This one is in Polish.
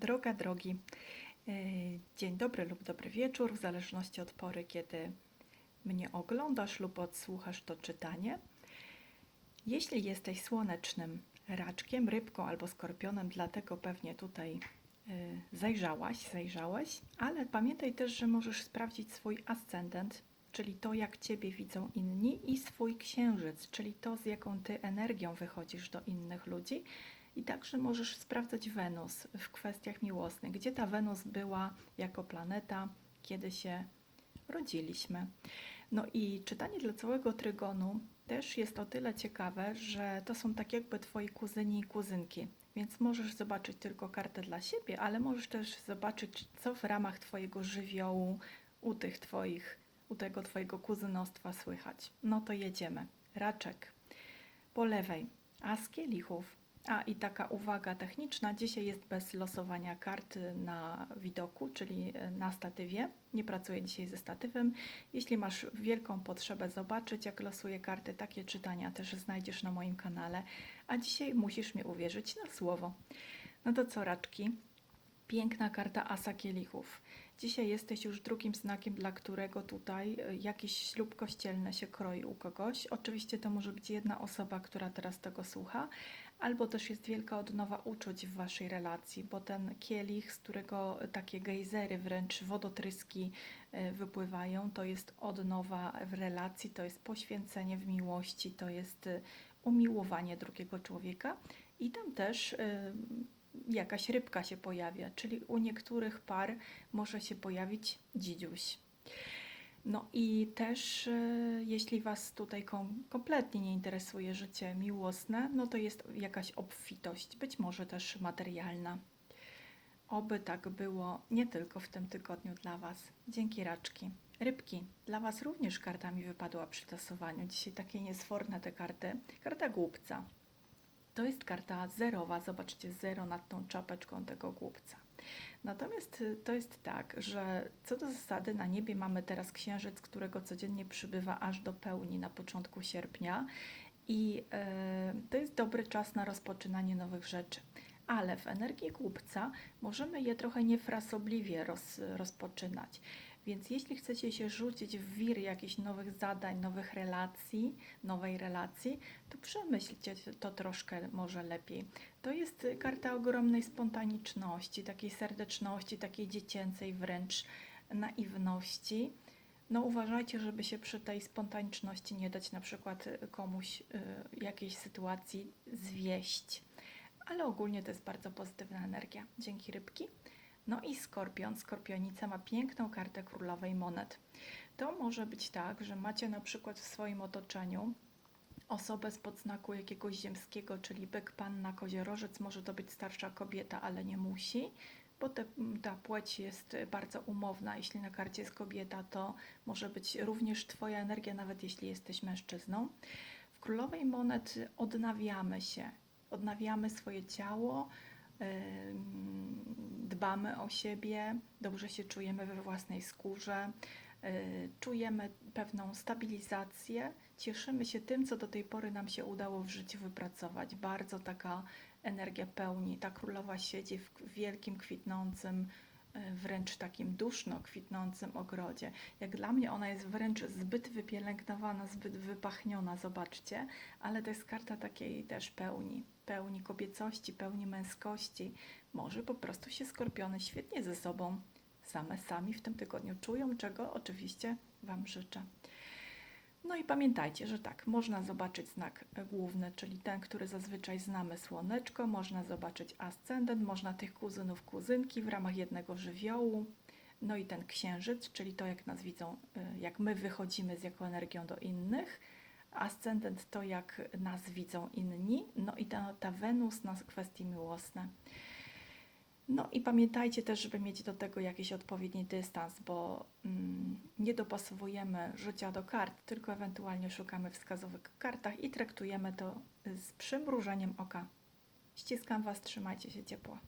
Droga, drogi, e, dzień dobry lub dobry wieczór, w zależności od pory, kiedy mnie oglądasz lub odsłuchasz to czytanie. Jeśli jesteś słonecznym raczkiem, rybką albo skorpionem, dlatego pewnie tutaj e, zajrzałaś, zajrzałeś, ale pamiętaj też, że możesz sprawdzić swój ascendent, czyli to, jak Ciebie widzą inni, i swój księżyc, czyli to, z jaką Ty energią wychodzisz do innych ludzi. I także możesz sprawdzać Wenus w kwestiach miłosnych, gdzie ta Wenus była jako planeta, kiedy się rodziliśmy. No i czytanie dla całego trygonu też jest o tyle ciekawe, że to są tak jakby twoi kuzyni i kuzynki. Więc możesz zobaczyć tylko kartę dla siebie, ale możesz też zobaczyć, co w ramach twojego żywiołu u tych twoich, u tego twojego kuzynostwa słychać. No to jedziemy. Raczek. Po lewej. As kielichów. A i taka uwaga techniczna, dzisiaj jest bez losowania kart na widoku, czyli e, na statywie. Nie pracuję dzisiaj ze statywem. Jeśli masz wielką potrzebę zobaczyć, jak losuję karty, takie czytania też znajdziesz na moim kanale. A dzisiaj musisz mi uwierzyć na słowo. No to co, raczki? Piękna karta Asa Kielichów. Dzisiaj jesteś już drugim znakiem, dla którego tutaj e, jakiś ślub kościelny się kroi u kogoś. Oczywiście to może być jedna osoba, która teraz tego słucha, albo też jest wielka odnowa uczuć w waszej relacji, bo ten kielich, z którego takie gejzery, wręcz wodotryski e, wypływają, to jest odnowa w relacji, to jest poświęcenie w miłości, to jest e, umiłowanie drugiego człowieka i tam też e, jakaś rybka się pojawia, czyli u niektórych par może się pojawić dzidziuś. No i też, e, jeśli Was tutaj kom kompletnie nie interesuje życie miłosne, no to jest jakaś obfitość, być może też materialna. Oby tak było nie tylko w tym tygodniu dla Was. Dzięki raczki. Rybki, dla Was również karta mi wypadła przy tasowaniu. Dzisiaj takie niesforne te karty. Karta głupca. To jest karta zerowa. Zobaczcie, zero nad tą czapeczką tego głupca. Natomiast y, to jest tak, że co do zasady na niebie mamy teraz księżyc, którego codziennie przybywa aż do pełni na początku sierpnia i e, to jest dobry czas na rozpoczynanie nowych rzeczy. Ale w energii głupca możemy je trochę niefrasobliwie roz, rozpoczynać. Więc jeśli chcecie się rzucić w wir jakichś nowych zadań, nowych relacji, nowej relacji, to przemyślcie to troszkę może lepiej. To jest karta ogromnej spontaniczności, takiej serdeczności, takiej dziecięcej wręcz naiwności. No uważajcie, żeby się przy tej spontaniczności nie dać na przykład komuś y, jakiejś sytuacji zwieść. Ale ogólnie to jest bardzo pozytywna energia. Dzięki rybki. No i skorpion, skorpionica ma piękną kartę królowej monet. To może być tak, że macie na przykład w swoim otoczeniu osobę z podznaku jakiegoś ziemskiego, czyli byk, panna, koziorożec, może to być starsza kobieta, ale nie musi, bo te, ta płeć jest bardzo umowna. Jeśli na karcie jest kobieta, to może być również Twoja energia, nawet jeśli jesteś mężczyzną. W królowej monet odnawiamy się, odnawiamy swoje ciało, dbamy o siebie, dobrze się czujemy we własnej skórze, y, czujemy pewną stabilizację, cieszymy się tym, co do tej pory nam się udało w życiu wypracować. Bardzo taka energia pełni. Ta królowa siedzi w wielkim, kwitnącym, wręcz takim duszno kwitnącym ogrodzie. Jak dla mnie ona jest wręcz zbyt wypielęgnowana, zbyt wypachniona, zobaczcie, ale to jest karta takiej też pełni, pełni kobiecości, pełni męskości. Może po prostu się skorpiony świetnie ze sobą same sami w tym tygodniu czują, czego oczywiście Wam życzę. No i pamiętajcie, że tak, można zobaczyć znak główny, czyli ten, który zazwyczaj znamy, słoneczko, można zobaczyć ascendent, można tych kuzynów, kuzynki w ramach jednego żywiołu, no i ten księżyc, czyli to, jak nas widzą, y, jak my wychodzimy z jaką energią do innych, ascendent to, jak nas widzą inni, no i ta, ta Wenus na kwestie miłosne. No i pamiętajcie też, żeby mieć do tego jakiś odpowiedni dystans, bo mm, nie dopasowujemy życia do kart, tylko ewentualnie szukamy wskazówek w kartach i traktujemy to z przymrużeniem oka. Ściskam Was, trzymajcie się ciepło.